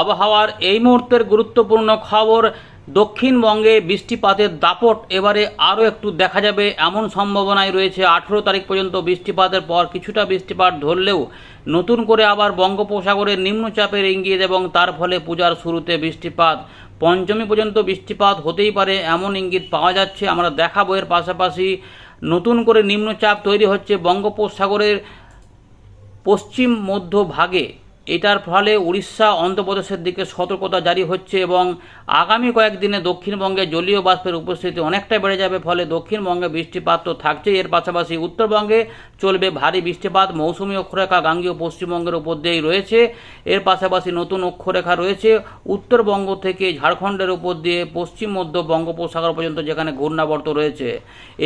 আবহাওয়ার এই মুহূর্তের গুরুত্বপূর্ণ খবর, দক্ষিণবঙ্গে বৃষ্টিপাতের দাপট, এবারে আরও একটু দেখা যাবে। এমন সম্ভাবনাই রয়েছে, আঠেরো তারিখ পর্যন্ত বৃষ্টিপাতের পর কিছুটা বৃষ্টিপাত ধরলেও নতুন করে আবার বঙ্গোপসাগরের নিম্নচাপের ইঙ্গিত এবং তার ফলে পূজার শুরুতে বৃষ্টিপাত। পঞ্চমী পর্যন্ত বৃষ্টিপাত হতেই পারে, এমন ইঙ্গিত পাওয়া যাচ্ছে। আমরা দেখাবো এর পাশাপাশি নতুন করে নিম্নচাপ তৈরি হচ্ছে বঙ্গোপসাগরের পশ্চিম মধ্য ভাগে। এটার ফলে উড়িষ্যা অন্ধ্রপ্রদেশের দিকে সতর্কতা জারি হচ্ছে এবং আগামী কয়েকদিনে দক্ষিণবঙ্গে জলীয় বাষ্পের উপস্থিতি অনেকটাই বেড়ে যাবে, ফলে দক্ষিণবঙ্গে বৃষ্টিপাত তো থাকছেই। এর পাশাপাশি উত্তরবঙ্গে চলবে ভারী বৃষ্টিপাত। মৌসুমী অক্ষরেখা গাঙ্গীয় পশ্চিমবঙ্গের উপর দিয়েই রয়েছে। এর পাশাপাশি নতুন অক্ষরেখা রয়েছে উত্তরবঙ্গ থেকে ঝাড়খণ্ডের উপর দিয়ে পশ্চিম মধ্য বঙ্গোপসাগর পর্যন্ত, যেখানে ঘূর্ণাবর্ত রয়েছে।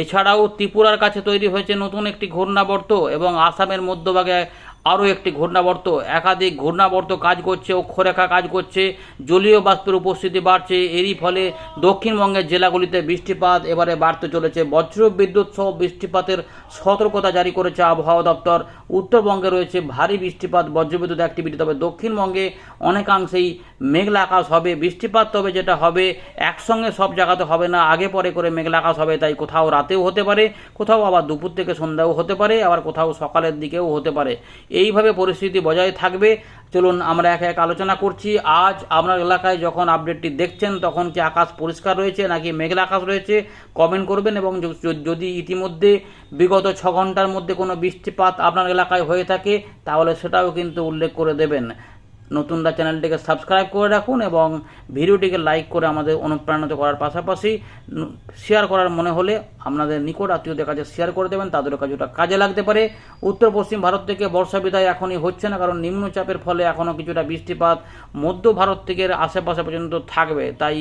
এছাড়াও ত্রিপুরার কাছে তৈরি হয়েছে নতুন একটি ঘূর্ণাবর্ত এবং আসামের মধ্যভাগে আরও একটি ঘূর্ণাবর্ত। একাধিক ঘূর্ণাবর্ত কাজ করছে অক্ষরেখা কাজ করছে। জলীয় বাষ্পের উপস্থিতি বাড়ছে। এরই ফলে দক্ষিণবঙ্গের জেলাগুলিতে বৃষ্টিপাত এবারে বাড়তে চলেছে। বজ্র বিদ্যুৎ সহ বৃষ্টিপাতের সতর্কতা জারি করেছে আবহাওয়া দপ্তর। উত্তরবঙ্গে রয়েছে ভারী বৃষ্টিপাত, বজ্রবিদ্যুৎ অ্যাক্টিভিটি তবে দক্ষিণবঙ্গে অনেকাংশেই মেঘলা আকাশ হবে। বৃষ্টিপাত তবে যেটা হবে, একসঙ্গে সব জায়গাতে হবে না। আগে পরে করে মেঘলা আকাশ হবে, তাই কোথাও রাতেও হতে পারে, কোথাও আবার দুপুর থেকে সন্ধ্যাও হতে পারে, আবার কোথাও সকালের দিকেও হতে পারে। এইভাবে পরিস্থিতি বজায় থাকবে। চলুন আমরা এক এক আলোচনা করছি। আজ আপনার এলাকায় যখন আপডেটটি দেখছেন, তখন কি আকাশ পরিষ্কার রয়েছে নাকি মেঘলা আকাশ রয়েছে? কমেন্ট করবেন এবং যদি ইতিমধ্যে বিগত ছ ঘণ্টার মধ্যে কোনো বৃষ্টিপাত আপনার এলাকায় হয়ে থাকে, তাহলে সেটাও কিন্তু উল্লেখ করে দেবেন। নতুনরা চ্যানেলটিকে সাবস্ক্রাইব করে রাখুন এবং ভিডিওটিকে লাইক করে আমাদের অনুপ্রাণিত করার পাশাপাশি শেয়ার করার মনে হলে আপনাদের নিকট আত্মীয়দের কাছে শেয়ার করে দেবেন। তাদের কাছে ওটা কাজে লাগতে পারে। উত্তর পশ্চিম ভারত থেকে বর্ষা বিদায় এখনই হচ্ছে না, কারণ নিম্নচাপের ফলে এখনও কিছুটা বৃষ্টিপাত মধ্য ভারত থেকে আশেপাশে পর্যন্ত থাকবে। তাই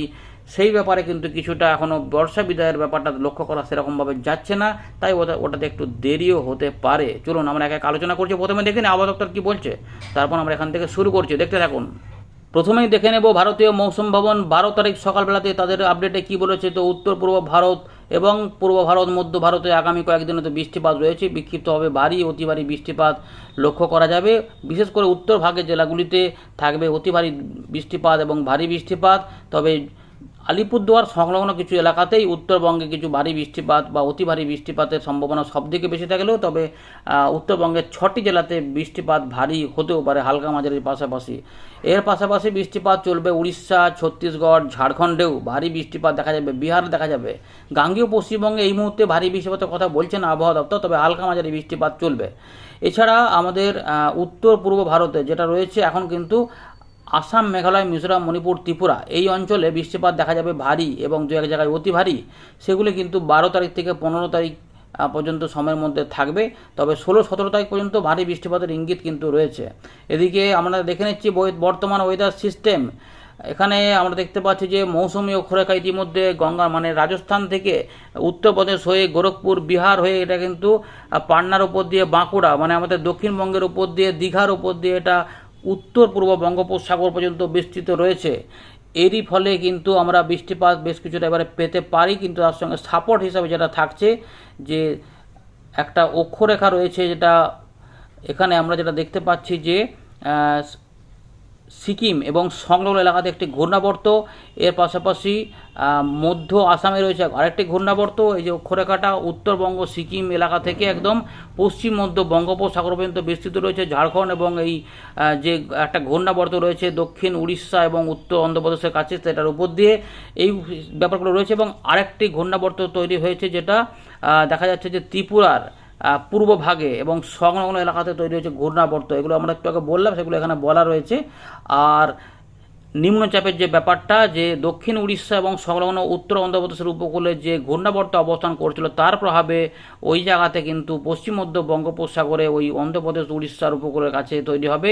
সেই ব্যাপারে কিন্তু কিছুটা এখনও বর্ষা বিদায়ের ব্যাপারটা লক্ষ্য করা সেরকমভাবে যাচ্ছে না, তাই ওটা, ওটাতে একটু দেরিও হতে পারে। চলুন, আমরা এক এক আলোচনা করছি। প্রথমে দেখে নিই, আবহাওয়া দপ্তর কী বলছে? তারপর আমরা এখান থেকে শুরু করছি। দেখতে থাকুন। প্রথমেই দেখে নেব ভারতীয় মৌসুম ভবন, বারো তারিখ সকালবেলাতে তাদের আপডেটে কি বলেছে? তো উত্তর, পূর্ব ভারত এবং পূর্ব ভারত, মধ্য ভারতে আগামী কয়েকদিনে তো বৃষ্টিপাত রয়েছে। বিক্ষিপ্তভাবে ভারী, অতি ভারী বৃষ্টিপাত লক্ষ্য করা যাবে। বিশেষ করে উত্তর ভাগের জেলাগুলিতে থাকবে অতি ভারী বৃষ্টিপাত এবং ভারী বৃষ্টিপাত। তবে আলিপুরদুয়ার সংলগ্ন কিছু এলাকাতেই উত্তরবঙ্গে কিছু ভারী বৃষ্টিপাত বা অতি ভারী বৃষ্টিপাতের সম্ভাবনা সবদিকে বেশি থাকলেও তবে উত্তরবঙ্গের ছটি জেলাতে বৃষ্টিপাত ভারী হতেও পারে হালকা মাঝারির পাশাপাশি। এর পাশাপাশি বৃষ্টিপাত চলবে উড়িষ্যা, ছত্তিশগড়, ঝাড়খণ্ডেও ভারী বৃষ্টিপাত দেখা যাবে, বিহার দেখা যাবে। গাঙ্গীয় পশ্চিমবঙ্গে এই মুহূর্তে ভারী বৃষ্টিপাতের কথা বলছেন আবহাওয়া দপ্তর, তবে হালকা মাঝারি বৃষ্টিপাত চলবে। এছাড়া আমাদের উত্তর পূর্ব ভারতে যেটা রয়েছে এখন কিন্তু আসাম মেঘালয় মিজোরাম মণিপুর ত্রিপুরা এই অঞ্চলে বৃষ্টিপাত দেখা যাবে ভারী এবং দু এক জায়গায় অতি ভারী। সেগুলি কিন্তু বারো তারিখ থেকে পনেরো তারিখ পর্যন্ত সময়ের মধ্যে থাকবে। তবে ষোলো সতেরো তারিখ পর্যন্ত ভারী বৃষ্টিপাতের ইঙ্গিত কিন্তু রয়েছে। এদিকে আমরা দেখে নিচ্ছি বর্তমান ওয়েদার সিস্টেম এখানে আমরা দেখতে পাচ্ছি যে মৌসুমী অক্ষরেখা ইতিমধ্যে গঙ্গা মানে রাজস্থান থেকে উত্তরপ্রদেশ হয়ে গোরখপুর বিহার হয়ে এটা কিন্তু আহ, পাটনার উপর দিয়ে বাঁকুড়া মানে আমাদের দক্ষিণবঙ্গের উপর দিয়ে দীঘার উপর দিয়ে এটা উত্তর পূর্ব বঙ্গোপসাগর পর্যন্ত বিস্তৃত রয়েছে। এরই ফলে কিন্তু আমরা বৃষ্টিপাত বেশ কিছুটা এবারে পেতে পারি, কিন্তু তার সঙ্গে সাপোর্ট হিসাবে যেটা থাকছে, যে একটা অক্ষরেখা রয়েছে যেটা এখানে আমরা যেটা দেখতে পাচ্ছি যে সিকিম এবং সংলগ্ন এলাকাতে একটি ঘূর্ণাবর্ত। এর পাশাপাশি মধ্য আসামে রয়েছে আরেকটি ঘূর্ণাবর্ত। এই যে অক্ষরেখাটা উত্তরবঙ্গ, সিকিম এলাকা থেকে একদম পশ্চিম মধ্য বঙ্গোপসাগর পর্যন্ত বিস্তৃত রয়েছে। ঝাড়খণ্ড এবং এই যে একটা ঘূর্ণাবর্ত রয়েছে দক্ষিণ উড়িষ্যা এবং উত্তর অন্ধ্রপ্রদেশের কাছে, সেটার উপর দিয়ে এই ব্যাপারগুলো রয়েছে এবং আরেকটি ঘূর্ণাবর্ত তৈরি হয়েছে যেটা দেখা যাচ্ছে যে ত্রিপুরার পূর্ব ভাগে এবং সংলগ্ন এলাকাতে তৈরি হয়েছে ঘূর্ণাবর্ত। এগুলো আমরা একটু আগে বললাম, সেগুলো এখানে বলা রয়েছে। আর নিম্নচাপের যে ব্যাপারটা, যে দক্ষিণ উড়িষ্যা এবং সংলগ্ন উত্তর অন্ধ্রপ্রদেশের উপকূলে যে ঘূর্ণাবর্ত অবস্থান করছিল, তার প্রভাবে ওই জায়গাতে কিন্তু পশ্চিম মধ্য বঙ্গোপসাগরে ওই অন্ধ্রপ্রদেশ, উড়িষ্যার উপকূলের কাছে তৈরি হবে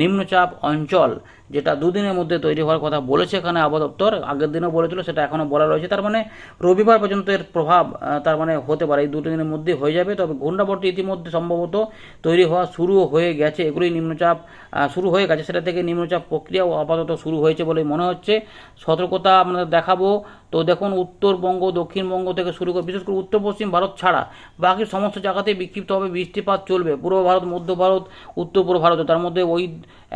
নিম্নচাপ অঞ্চল। যেটা দুদিনের মধ্যে তৈরি হওয়ার কথা বলেছে এখানে আবহাওয়া দপ্তর, আগের দিনও বলেছিল, সেটা এখনও বলা রয়েছে। তার মানে রবিবার পর্যন্ত এর প্রভাব তার মানে হতে পারে, এই দুটো দিনের মধ্যে হয়ে যাবে। তবে ঘণ্টাবর্তী ইতিমধ্যে সম্ভবত তৈরি হওয়া শুরু হয়ে গেছে, এগুলোই নিম্নচাপ শুরু হয়ে গেছে। সেটা থেকে নিম্নচাপ প্রক্রিয়াও আপাতত শুরু হয়েছে বলে মনে হচ্ছে। সতর্কতা আমরা দেখাবো তো দেখুন উত্তরবঙ্গ, দক্ষিণবঙ্গ থেকে শুরু করে, বিশেষ করে উত্তর, পশ্চিম ভারত ছাড়া বাকি সমস্ত জায়গাতেই বিক্ষিপ্তভাবে বৃষ্টিপাত চলবে। পূর্ব ভারত, মধ্য ভারত, উত্তর, পূর্ব ভারত। তার মধ্যে ওই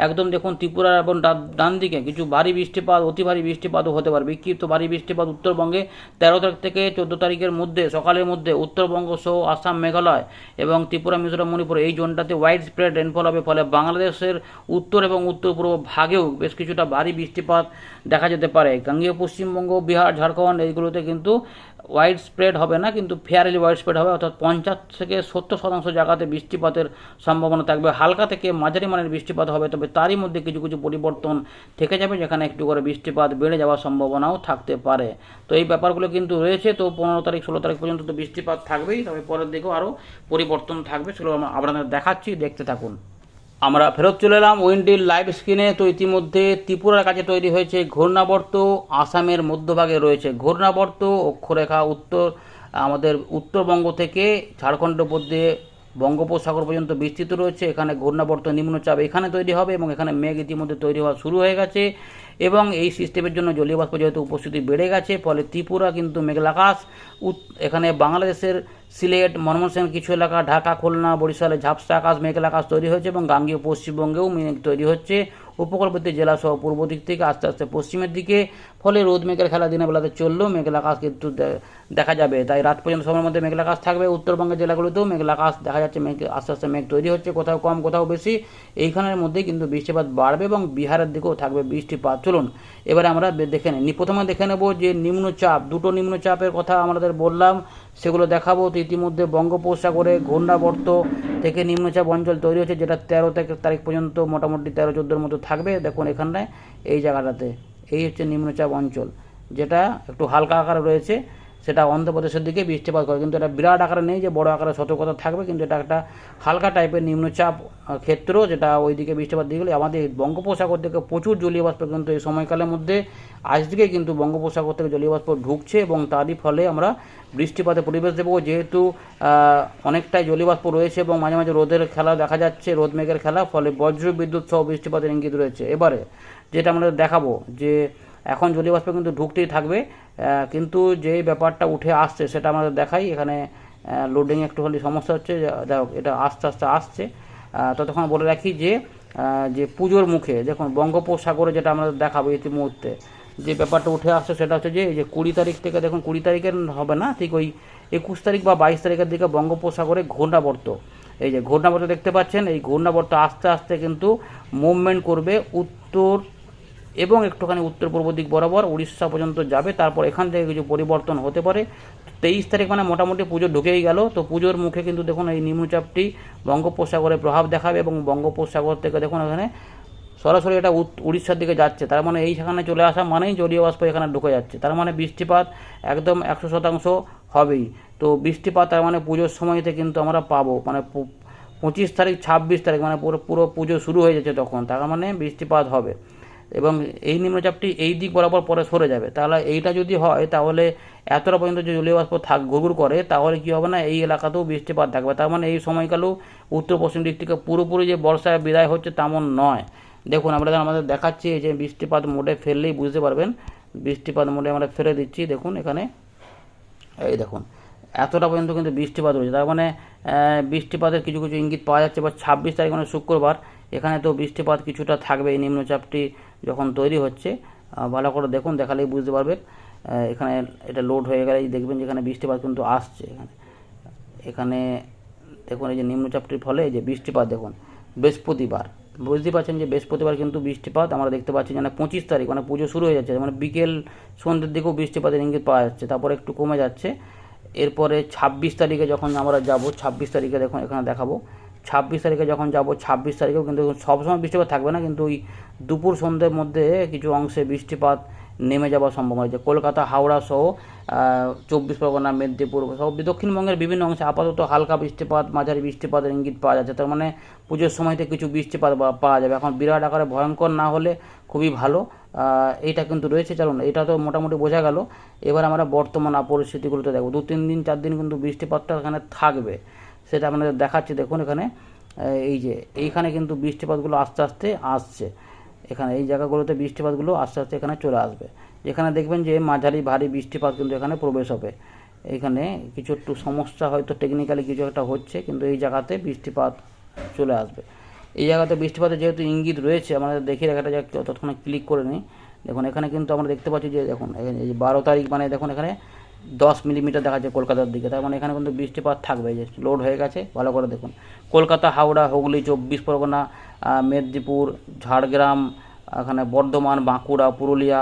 একদম দেখুন ত্রিপুরা এবং ডান দিকে কিছু ভারী বৃষ্টিপাত, অতি ভারী বৃষ্টিপাতও হতে পারে। বিক্ষিপ্ত ভারী বৃষ্টিপাত উত্তরবঙ্গে তেরো তারিখ থেকে চোদ্দ তারিখের মধ্যে, সকালের মধ্যে উত্তরবঙ্গ সহ আসাম, মেঘালয় এবং ত্রিপুরা, মিজোরাম, মণিপুর এই জোনটাতে ওয়াইড স্প্রেড রেনফল হবে। ফলে বাংলাদেশের উত্তর এবং উত্তর পূর্ব ভাগেও বেশ কিছুটা ভারী বৃষ্টিপাত দেখা যেতে পারে। গাঙ্গীয় পশ্চিমবঙ্গ, বিহার ঝাড়খণ্ড এইগুলোতে কিন্তু ওয়াইড স্প্রেড হবে না, কিন্তু ফেয়ারলি ওয়াইড স্প্রেড হবে, অর্থাৎ পঞ্চাশ থেকে সত্তর শতাংশ জায়গাতে বৃষ্টিপাতের সম্ভাবনা থাকবে। হালকা থেকে মাঝারি মানের বৃষ্টিপাত হবে, তবে তারই মধ্যে কিছু কিছু পরিবর্তন থেকে যাবে, যেখানে একটু করে বৃষ্টিপাত বেড়ে যাওয়ার সম্ভাবনাও থাকতে পারে। তো এই ব্যাপারগুলো কিন্তু রয়েছে, তো পনেরো তারিখ, ষোলো তারিখ পর্যন্ত তো বৃষ্টিপাত থাকবেই, তবে পরের দিকেও আরও পরিবর্তন থাকবে, সেগুলো আমরা আপনাদের দেখাচ্ছি, দেখতে থাকুন। আমরা ফেরত চলে এলাম উইন্ডির লাইভ স্ক্রিনে। তো ইতিমধ্যে ত্রিপুরার কাছে তৈরি হয়েছে ঘূর্ণাবর্ত, আসামের মধ্যভাগে রয়েছে ঘূর্ণাবর্ত, অক্ষরেখা উত্তর, আমাদের উত্তরবঙ্গ থেকে ঝাড়খণ্ড মধ্যে বঙ্গোপসাগর পর্যন্ত বিস্তৃত রয়েছে। এখানে ঘূর্ণাবর্ত নিম্নচাপ এখানে তৈরি হবে এবং এখানে মেঘ ইতিমধ্যে তৈরি হওয়া শুরু হয়ে গেছে এবং এই সিস্টেমের জন্য জলীয় বাষ্প যেহেতু উপস্থিতি বেড়ে গেছে, ফলে ত্রিপুরা কিন্তু মেঘলাকাশ এখানে বাংলাদেশের সিলেট, ময়মনসিংহ, কিছু এলাকা, ঢাকা, খুলনা, বরিশালে ঝাপসা আকাশ, মেঘলা আকাশ তৈরি হয়েছে এবং গাঙ্গীয় পশ্চিমবঙ্গেও মেঘ তৈরি হচ্ছে। উপকূলবর্তী জেলা সহ পূর্ব দিক থেকে আস্তে আস্তে পশ্চিমের দিকে, ফলে রোদ মেঘের খেলা দিনের বেলাতে চললেও মেঘলা আকাশ কিন্তু দেখা যাবে। তাই রাত পর্যন্ত সময়ের মধ্যে মেঘলা আকাশ থাকবে। উত্তরবঙ্গের জেলাগুলোতেও মেঘলা আকাশ দেখা যাচ্ছে মেঘ, আস্তে আস্তে মেঘ তৈরি হচ্ছে। কোথাও কম, কোথাও বেশি। এইখানের মধ্যেই কিন্তু বৃষ্টিপাত বাড়বে এবং বিহারের দিকেও থাকবে বৃষ্টিপাত। চলুন, এবারে আমরা দেখে নিই। প্রথমে দেখে নেব যে নিম্নচাপ, দুটো নিম্নচাপের কথা আমাদের বললাম। সেগুলো দেখাবো। তো ইতিমধ্যে বঙ্গোপসাগরে ঘূর্ণাবর্ত থেকে নিম্নচাপ অঞ্চল তৈরি হচ্ছে যেটা তেরো থেকে তারিখ পর্যন্ত মোটামুটি তেরো চোদ্দোর মতো থাকবে। দেখুন এখানটায়, এই জায়গাটাতে। এই হচ্ছে নিম্নচাপ অঞ্চল, যেটা একটু হালকা আকারে রয়েছে। সেটা অন্ধ্রপ্রদেশের দিকে বৃষ্টিপাত করে। কিন্তু এটা বিরাট আকারে নেই যে বড় আকারে সতর্কতা থাকবে, কিন্তু এটা একটা হালকা টাইপের নিম্নচাপ ক্ষেত্র যেটা ওইদিকে বৃষ্টিপাত দিয়ে গেলে। আমাদের বঙ্গোপসাগর থেকে প্রচুর জলীয় বাষ্প কিন্তু এই সময়কালের মধ্যে আজ থেকে কিন্তু বঙ্গোপসাগর থেকে জলীয় বাষ্প ঢুকছে এবং তারই ফলে আমরা বৃষ্টিপাতের পরিবেশ দেবো যেহেতু অনেকটাই জলীয় বাষ্প রয়েছে এবং মাঝে মাঝে রোদের খেলা দেখা যাচ্ছে, রোদ মেঘের খেলা, ফলে বজ্র বিদ্যুৎ সহ বৃষ্টিপাতের ইঙ্গিত রয়েছে। এবারে যেটা আমরা দেখাবো যে এখন জলীয় বাষ্প কিন্তু ঢুকতেই থাকবে কিন্তু যে ব্যাপারটা উঠে আসছে সেটা আমাদের দেখাই। এখানে লোডিং একটুখানি সমস্যা হচ্ছে যাই হোক, এটা আস্তে আস্তে আসছে। ততক্ষণ বলে রাখি যে যে পুজোর মুখে, দেখুন, বঙ্গোপসাগরে যেটা আমরা দেখাবো ইতি মুহূর্তে, যে ব্যাপারটা উঠে আসছে সেটা হচ্ছে যে, এই যে কুড়ি তারিখ থেকে, দেখুন, কুড়ি তারিখের হবে না, ঠিক ওই একুশ তারিখ বা বাইশ তারিখের দিকে বঙ্গোপসাগরে ঘূর্ণাবর্ত। এই যে ঘূর্ণাবর্ত দেখতে পাচ্ছেন, এই ঘূর্ণাবর্ত আস্তে আস্তে কিন্তু মুভমেন্ট করবে উত্তর এবং একটুখানি উত্তর পূর্ব দিক বরাবর উড়িষ্যা পর্যন্ত যাবে, তারপর এখান থেকে কিছু পরিবর্তন হতে পারে। তেইশ তারিখ মানে মোটামুটি পুজো ঢুকেই গেল, তো পুজোর মুখে কিন্তু দেখুন এই নিম্নচাপটি বঙ্গোপসাগরে প্রভাব দেখাবে এবং বঙ্গোপসাগর থেকে দেখুন এখানে সরাসরি এটা উড়িষ্যার দিকে যাচ্ছে। তার মানে এই সেখানে চলে আসা মানেই জলীয় বাষ্প এখানে ঢুকে যাচ্ছে। তার মানে বৃষ্টিপাত একদম একশো শতাংশ হবেই। তো বৃষ্টিপাত তার মানে পুজোর সময়তে কিন্তু আমরা পাবো। মানে পঁচিশ তারিখ, ছাব্বিশ তারিখ মানে পুরো পুরো পুজো শুরু হয়ে যাচ্ছে তখন। তার মানে বৃষ্টিপাত হবে। এবং এই নিম্নচাপটি এই দিক বরাবর পরে সরে যাবে। তাহলে এইটা যদি হয়, তাহলে এতটা পর্যন্ত যে জলীয় বাষ্প থাক ঘুরঘুর করে, তাহলে কী হবে না? এই এলাকাতেও বৃষ্টিপাত থাকবে। তার মানে এই সময়কালেও উত্তর পশ্চিম দিক থেকে পুরোপুরি যে বর্ষায় বিদায় হচ্ছে তেমন নয়। দেখুন, আমরা আমাদের দেখাচ্ছি যে বৃষ্টিপাত মোডে ফেললেই বুঝতে পারবেন। বৃষ্টিপাত মোডে আমরা ফেলে দিচ্ছি, দেখুন এখানে। এই দেখুন, এতটা পর্যন্ত কিন্তু বৃষ্টিপাত রয়েছে তার মানে বৃষ্টিপাতের কিছু কিছু ইঙ্গিত পাওয়া যাচ্ছে বা ছাব্বিশ তারিখ মানে শুক্রবার। এখানে তো বৃষ্টিপাত কিছুটা থাকবে এই নিম্নচাপটি যখন তৈরি হচ্ছে ভালো করে দেখুন, দেখালেই বুঝতে পারবেন। এখানে এটা লোড হয়ে গেলেই দেখবেন যেখানে বৃষ্টিপাত কিন্তু আসছে এখানে। এখানে দেখুন, এই যে নিম্নচাপটির ফলে এই যে বৃষ্টিপাত দেখুন, বৃহস্পতিবার। বুঝতে পারছেন যে বৃহস্পতিবার কিন্তু বৃষ্টিপাত, আমরা দেখতে পাচ্ছি যেন পঁচিশ তারিখ মানে পুজো শুরু হয়ে যাচ্ছে মানে বিকেল সন্ধ্যের দিকেও বৃষ্টিপাতের ইঙ্গিত পাওয়া যাচ্ছে, তারপরে একটু কমে যাচ্ছে। এরপরে ছাব্বিশ তারিখে যখন আমরা যাব, ছাব্বিশ তারিখে দেখুন, এখানে দেখাবো। ছাব্বিশ তারিখে যখন যাব, ছাব্বিশ তারিখেও কিন্তু সবসময় বৃষ্টিপাত থাকবে না, কিন্তু ওই দুপুর সন্ধ্যের মধ্যে কিছু অংশে বৃষ্টিপাত নেমে যাওয়ার সম্ভাবনা রয়েছে। কলকাতা, হাওড়া সহ চব্বিশ পরগনা, মেদিনীপুর সব দক্ষিণবঙ্গের বিভিন্ন অংশে আপাতত হালকা বৃষ্টিপাত, মাঝারি বৃষ্টিপাতের ইঙ্গিত পাওয়া যাচ্ছে। তার মানে পুজোর সময়তে কিছু বৃষ্টিপাত পাওয়া যাবে। এখন বিরাট আকারে ভয়ঙ্কর না হলে খুবই ভালো। এইটা কিন্তু রয়েছে। চলুন, এটা তো মোটামুটি বোঝা গেল। এবার আমরা বর্তমান পরিস্থিতিগুলোতে দেখব। দু তিন দিন, চার দিন কিন্তু বৃষ্টিপাতটা এখানে থাকবে। সেটা আপনাদের দেখাচ্ছি, দেখুন এখানে। এই যে, এইখানে কিন্তু বৃষ্টিপাতগুলো আস্তে আস্তে আসছে। এখানে, এই জায়গাগুলোতে বৃষ্টিপাতগুলো আস্তে আস্তে এখানে চলে আসবে। এখানে দেখবেন যে মাঝারি ভারী বৃষ্টিপাত কিন্তু এখানে প্রবেশ হবে। এখানে কিছু একটু সমস্যা হয়তো টেকনিক্যালি কিছু একটা হচ্ছে, কিন্তু এই জায়গাতে বৃষ্টিপাত চলে আসবে। এই জায়গাতে বৃষ্টিপাতের যেহেতু ইঙ্গিত রয়েছে আমাদের দেখি একটা যাক, ততক্ষণে ক্লিক করে নিই। দেখুন, এখানে কিন্তু আমরা দেখতে পাচ্ছি যে, দেখুন, এই বারো তারিখ মানে দেখুন এখানে দশ মিলিমিটার দেখা যাচ্ছে কলকাতার দিকে। তার মানে এখানে কিন্তু বৃষ্টিপাত থাকবে যে লোড হয়ে গেছে, ভালো করে দেখুন। কলকাতা, হাওড়া, হুগলি, চব্বিশ পরগনা মেদিনীপুর, ঝাড়গ্রাম, এখানে বর্ধমান, বাঁকুড়া, পুরুলিয়া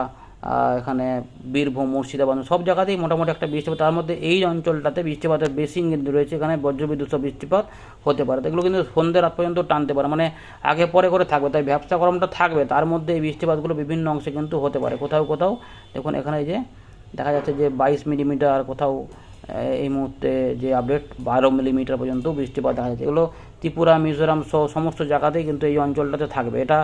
এখানে বীরভূম, মুর্শিদাবাদ, সব জায়গাতেই মোটামুটি একটা বৃষ্টিপাত তার মধ্যে এই অঞ্চলটাতে বৃষ্টিপাতের বেশি ইঙ্গিত রয়েছে। এখানে বজ্রবিদ্যুৎ বৃষ্টিপাত হতে পারে। এগুলো কিন্তু সন্ধ্যে রাত পর্যন্ত টানতে পারে। মানে আগে পরে করে থাকবে। তাই ব্যবসা গরমটা থাকবে। তার মধ্যে এই বৃষ্টিপাতগুলো বিভিন্ন অংশে কিন্তু হতে পারে। কোথাও কোথাও দেখুন এখানে এই যে দেখা যাচ্ছে যে বাইশ মিলিমিটার কোথাও এই মুহূর্তে যে আপডেট বারো মিলিমিটার পর্যন্ত বৃষ্টিপাত দেখা যাচ্ছে। এগুলো ত্রিপুরা, মিজোরাম সহ সমস্ত জায়গাতেই কিন্তু এই অঞ্চলটাতে থাকবে। এটা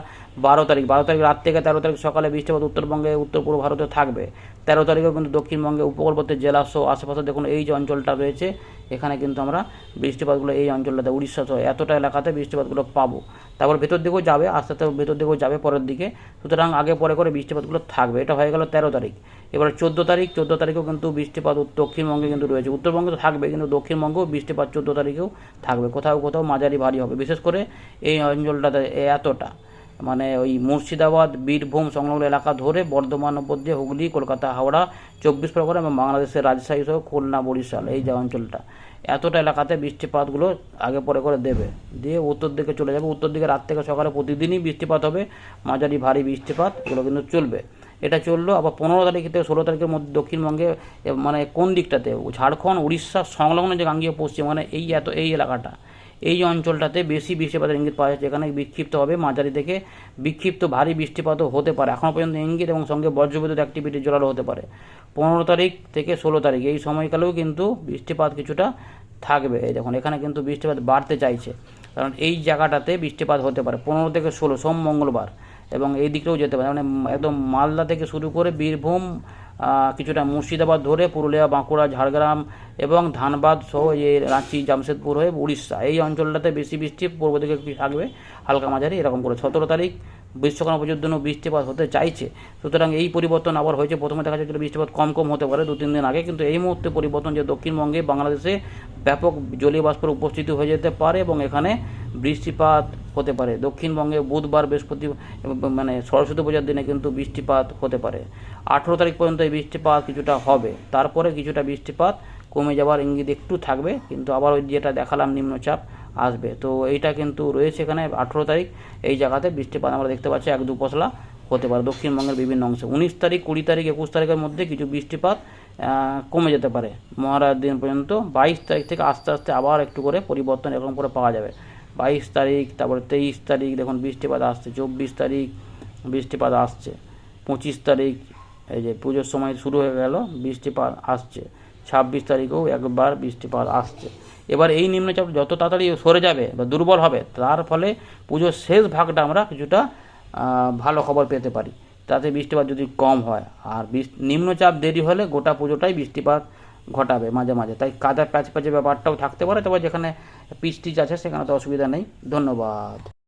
বারো তারিখ বারো তারিখ রাত থেকে তেরো তারিখ সকালে বৃষ্টিপাত উত্তরবঙ্গে উত্তর পূর্ব ভারতে থাকবে। তেরো তারিখেও কিন্তু দক্ষিণবঙ্গে উপকূলবর্তী জেলা সহ আশেপাশে দেখুন এই যে অঞ্চলটা রয়েছে এখানে কিন্তু আমরা বৃষ্টিপাতগুলো এই অঞ্চলটাতে, উড়িষ্যা সহ এতটা এলাকাতে বৃষ্টিপাতগুলো পাবো। তারপর ভেতর দিকেও যাবে, আস্তে আস্তে ভেতর দিকেও যাবে পরের দিকে। সুতরাং আগে পরে করে বৃষ্টিপাতগুলো থাকবে। এটা হয়ে গেল তেরো তারিখ। এবার চোদ্দ তারিখ, চোদ্দ তারিখেও কিন্তু বৃষ্টিপাত দক্ষিণবঙ্গে কিন্তু রয়েছে। উত্তরবঙ্গে তো থাকবে, কিন্তু দক্ষিণবঙ্গেও বৃষ্টিপাত চোদ্দ তারিখেও থাকবে। কোথাও কোথাও মাঝারি ভারী হবে। বিশেষ করে এই অঞ্চলটাতে এতটা। মানে ওই মুর্শিদাবাদ, বীরভূম সংলগ্ন এলাকা ধরে বর্ধমান উপর দিয়ে হুগলি, কলকাতা, হাওড়া, চব্বিশ পরগনা এবং বাংলাদেশের রাজশাহী সহ খুলনা, বরিশাল এই যে অঞ্চলটা। এতটা এলাকাতে বৃষ্টিপাতগুলো আগে পরে করে দেবে। দিয়ে উত্তর দিকে চলে যাবে। উত্তর দিকে রাত থেকে সকালে প্রতিদিনই বৃষ্টিপাত হবে। মাঝারি ভারী বৃষ্টিপাত, এগুলো কিন্তু চলবে। এটা চলল আবার পনেরো তারিখ থেকে ষোলো তারিখের মধ্যে দক্ষিণবঙ্গে মানে কোন দিকটাতে? ঝাড়খণ্ড, উড়িষ্যা সংলগ্ন যে গাঙ্গীয় পশ্চিম মানে এই এত, এই এলাকাটা। এই অঞ্চলটাতে বেশি বৃষ্টিপাতের ইঙ্গিত পাওয়া যাচ্ছে। এখানে বিক্ষিপ্ত হবে মাঝারি থেকে বিক্ষিপ্ত ভারী বৃষ্টিপাতও হতে পারে। এখনও পর্যন্ত ইঙ্গিত এবং সঙ্গে বজ্রবিদ্যুৎ অ্যাক্টিভিটি জোরালো হতে পারে। পনেরো তারিখ থেকে ষোলো তারিখ এই সময়কালেও কিন্তু বৃষ্টিপাত কিছুটা থাকবে। এই দেখুন, এখানে কিন্তু বৃষ্টিপাত বাড়তে চাইছে। কারণ এই জায়গাটাতে বৃষ্টিপাত হতে পারে। পনেরো থেকে ষোলো, সোম মঙ্গলবার। এবং এই দিকেও যেতে পারে। মানে একদম মালদা থেকে শুরু করে বীরভূম কিছুটা মুর্শিদাবাদ ধরে পুরুলিয়া, বাঁকুড়া, ঝাড়গ্রাম এবং ধানবাদ সহ যে রাঁচি, জামশেদপুর হয়ে উড়িষ্যা। এই অঞ্চলটাতে বেশি বৃষ্টি পূর্ব দিকে থাকবে, হালকা মাঝারি, এরকম করে। সতেরো তারিখ বিশ্বকর্মা পুজোর জন্য বৃষ্টিপাত হতে চাইছে। সুতরাং এই পরিবর্তন আবার হয়েছে। প্রথমে দেখা যাচ্ছিল বৃষ্টিপাত কম কম হতে পারে দু তিন দিন আগে। কিন্তু এই মুহূর্তে পরিবর্তন যে দক্ষিণবঙ্গে বাংলাদেশে ব্যাপক জলীয় বাষ্পের উপস্থিতি হয়ে যেতে পারে এবং এখানে বৃষ্টিপাত হতে পারে। দক্ষিণবঙ্গে বুধবার বৃহস্পতি মানে সরস্বতী পূজার দিনে কিন্তু বৃষ্টিপাত হতে পারে। আঠেরো তারিখ পর্যন্ত এই বৃষ্টিপাত কিছুটা হবে। তারপরে কিছুটা বৃষ্টিপাত কমে যাওয়ার ইঙ্গিত একটু থাকবে। কিন্তু আবার ওই যেটা দেখালাম নিম্নচাপ আসবে। তো এইটা কিন্তু রয়েছে এখানে আঠেরো তারিখ। এই জায়গাতে বৃষ্টিপাত আমরা দেখতে পাচ্ছি, এক দু পশলা হতে পারে। দক্ষিণবঙ্গের বিভিন্ন অংশে উনিশ তারিখ, কুড়ি তারিখ, একুশ তারিখের মধ্যে কিছু বৃষ্টিপাত কমে যেতে পারে। মহারাজ দিন পর্যন্ত বাইশ তারিখ থেকে আস্তে আস্তে আবার একটু করে পরিবর্তন এরকম করে পাওয়া যাবে। বাইশ তারিখ, তারপরে তেইশ তারিখ, দেখুন বৃষ্টিপাত আসছে, চব্বিশ তারিখ বৃষ্টিপাত আসছে, পঁচিশ তারিখ, এই যে পুজোর সময় শুরু হয়ে গেল, বৃষ্টিপাত আসছে। ছাব্বিশ তারিখেও একবার বৃষ্টিপাত আসছে। এবার এই নিম্নচাপ যত তাড়াতাড়ি সরে যাবে বা দুর্বল হবে, তার ফলে পুজোর শেষ ভাগটা আমরা কিছুটা ভালো খবর পেতে পারি। তাতে বৃষ্টিপাত যদি কম হয়, আর নিম্নচাপ দেরি হলে গোটা পুজোটাই বৃষ্টিপাত ঘটাবে মাঝে মাঝে। তাই কাদা প্যাচ প্যাচের ব্যাপারটাও থাকতে পারে, তবে যেখানে পিচ টিচ আছে সেখানে তো অসুবিধা নেই। ধন্যবাদ।